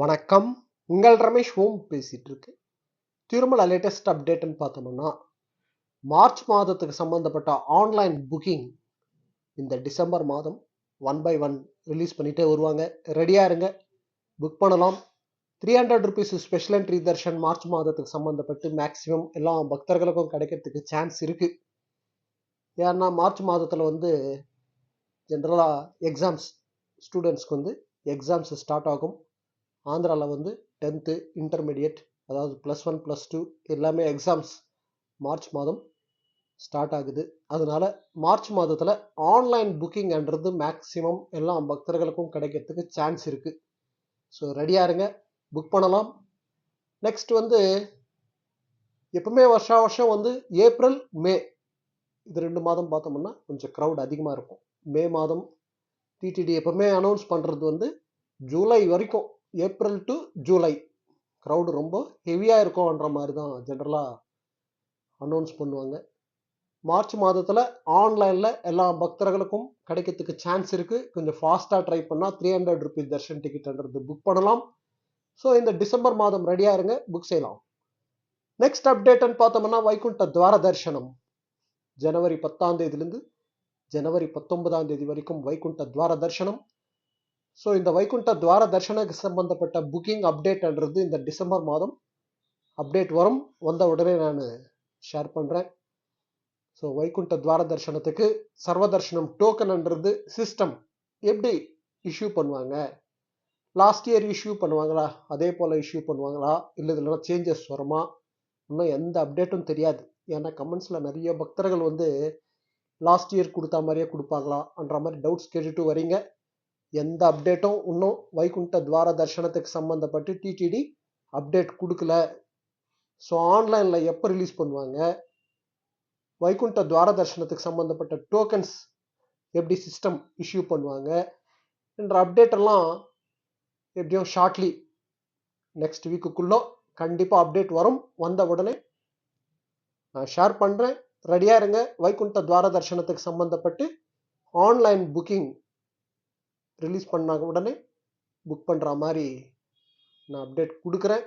வணக்கம். உங்கள் ரமேஷ் ஓம் பேசிகிட்டு இருக்கு திருமலை லேட்டஸ்ட் அப்டேட்னு பார்த்தோம்னா மார்ச் மாதத்துக்கு சம்மந்தப்பட்ட ஆன்லைன் புக்கிங் இந்த டிசம்பர் மாதம் ஒன் பை ஒன் ரிலீஸ் பண்ணிகிட்டே வருவாங்க. ரெடியாக இருங்க. புக் பண்ணலாம். Three hundred rupees special entry Darshan March மாதத்துக்கு சம்மந்தப்பட்டு மேக்ஸிமம் எல்லா பக்தர்களுக்கும் கிடைக்கிறதுக்கு சான்ஸ் இருக்குது ஏன்னா மார்ச் மாதத்தில் வந்து ஜென்ரலாக எக்ஸாம்ஸ் ஸ்டூடெண்ட்ஸ்க்கு வந்து எக்ஸாம்ஸ் ஸ்டார்ட் ஆகும். ஆந்திராவில் வந்து டென்த்து இன்டர்மீடியட் அதாவது ப்ளஸ் ஒன் ப்ளஸ் டூ எல்லாமே எக்ஸாம்ஸ் மார்ச் மாதம் ஸ்டார்ட் ஆகுது. அதனால மார்ச் மாதத்தில் ஆன்லைன் புக்கிங்ன்றது மேக்ஸிமம் எல்லா பக்தர்களுக்கும் கிடைக்கிறதுக்கு சான்ஸ் இருக்குது ஸோ ரெடியாக இருங்க. புக் பண்ணலாம். நெக்ஸ்ட் வந்து எப்பவுமே வருஷா வருஷம் வந்து ஏப்ரல் மே இது ரெண்டு மாதம் பார்த்தோம்னா கொஞ்சம் க்ரௌட் அதிகமாக இருக்கும். மே மாதம் டிடிடி எப்பவுமே அனௌன்ஸ் பண்ணுறது வந்து ஜூலை வரைக்கும் ஏப்ரல் டு ஜூலை க்ரௌடு ரொம்ப ஹெவியாக இருக்கும்ன்ற மாதிரி தான் ஜென்ரலாக அனௌன்ஸ் பண்ணுவாங்க. மார்ச் மாதத்தில் ஆன்லைனில் எல்லா பக்தர்களுக்கும் கிடைக்கிறதுக்கு சான்ஸ் இருக்குது கொஞ்சம் ஃபாஸ்ட்டாக ட்ரை பண்ணால் த்ரீ ஹண்ட்ரட் ருபீஸ் தர்ஷன் டிக்கெட்ன்றது புக் பண்ணலாம். ஸோ இந்த டிசம்பர் மாதம் ரெடியாக இருங்க புக் செய்யலாம். நெக்ஸ்ட் அப்டேட்னு பார்த்தோம்னா வைகுண்ட துவார தர்ஷனம் ஜனவரி பத்தாம் தேதியிலேருந்து ஜனவரி பத்தொன்பதாம் தேதி வரைக்கும் வைகுண்ட துவார தர்ஷனம் ஸோ இந்த வைகுண்ட துவார தர்ஷனுக்கு சம்பந்தப்பட்ட புக்கிங் அப்டேட்ன்றது இந்த டிசம்பர் மாதம் அப்டேட் வரும். வந்த உடனே நான் ஷேர் பண்ணுறேன் ஸோ வைகுண்ட துவார தர்ஷனத்துக்கு சர்வ தர்ஷனம் டோக்கன்ன்றது சிஸ்டம் எப்படி இஷ்யூ பண்ணுவாங்க? லாஸ்ட் இயர் இஷ்யூ பண்ணுவாங்களா? அதே போல் இஷ்யூ பண்ணுவாங்களா? இல்லை இதில் சேஞ்சஸ் வருமா? இன்னும் எந்த அப்டேட்டும் தெரியாது. ஏன்னா கமெண்ட்ஸில் நிறைய பக்தர்கள் வந்து லாஸ்ட் இயர் கொடுத்தா மாதிரியே கொடுப்பாங்களான்ற மாதிரி டவுட்ஸ் கேட்டுட்டு வரீங்க. எந்த அப்டேட்டும் இன்னும் வைகுண்ட துவார தர்ஷனத்துக்கு சம்மந்தப்பட்டு டிடிடி அப்டேட் கொடுக்கல. ஸோ ஆன்லைனில் எப்போ ரிலீஸ் பண்ணுவாங்க? வைகுண்ட துவார தர்ஷனத்துக்கு சம்மந்தப்பட்ட டோக்கன்ஸ் எப்படி சிஸ்டம் இஷ்யூ பண்ணுவாங்க? என்ற அப்டேட் எல்லாம் எப்படியும் ஷார்ட்லி நெக்ஸ்ட் வீக்குக்குள்ளோ கண்டிப்பாக அப்டேட் வரும். வந்த உடனே நான் ஷேர் பண்ணுறேன் ரெடியாக இருங்க. வைகுண்ட துவார தர்ஷனத்துக்கு சம்மந்தப்பட்டு ஆன்லைன் புக்கிங் ரிலீஸ் பண்ணாங்க உடனே புக் பண்ணுற மாதிரி நான் அப்டேட் கொடுக்குறேன்.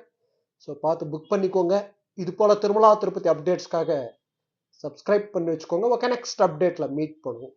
ஸோ பார்த்து புக் பண்ணிக்கோங்க. இது போல் திருமலா திருப்பதி அப்டேட்ஸ்க்காக சப்ஸ்கிரைப் பண்ணி வச்சுக்கோங்க. ஓகே நெக்ஸ்ட் அப்டேட்டில் மீட் பண்ணுவோம்.